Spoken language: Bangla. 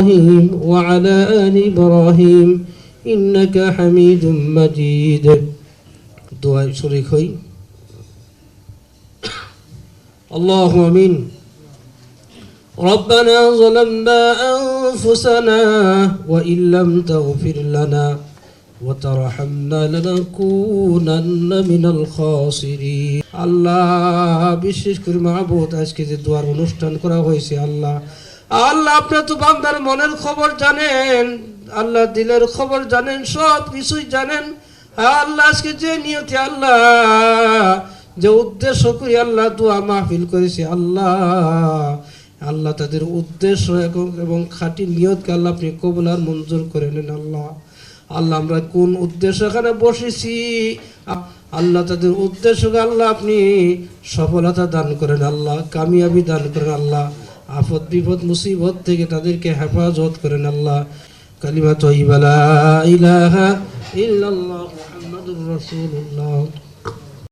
إبراهيم وعلى آل إبراهيم إنك حميد مجيد دعاء شريك هوي الله أمين ربنا ظلمنا أنفسنا وإن لم تغفر لنا وترحمنا لنكونن من الخاسرين আল্লাহ বিশেষ করে মাহবুদ আজকে যে দোয়ার অনুষ্ঠান করা হয়েছে আল্লাহ আল্লাহ আপনি তো বান্দার মনের খবর জানেন। আল্লাহ দিলের খবর জানেন, সব কিছুই জানেন। আল্লাহ, আজকে যে নিয়তে আল্লাহ, যে উদ্দেশ্য করে আল্লাহ দোয়া মাহফিল করেছে, আল্লাহ আল্লাহ তাদের উদ্দেশ্য এবং খাঁটি নিয়তকে আল্লাহ আপনি কবুল আর মঞ্জুর করে নেন, আল্লাহ। আল্লাহ, আমরা কোন উদ্দেশ্য এখানে বসেছি? আল্লাহ তাদের উদ্দেশ্যকে আল্লাহ আপনি সফলতা দান করেন, আল্লাহ, কামিয়াবি দান করেন, আল্লাহ। আফত বিপদ মুসিবত থেকে তাদেরকে হেফাজত করেন আল্লাহ। কালিমা তৈবালা ইলাহা ইল্লাল্লাহ মুহাম্মাদুর রাসূলুল্লাহ।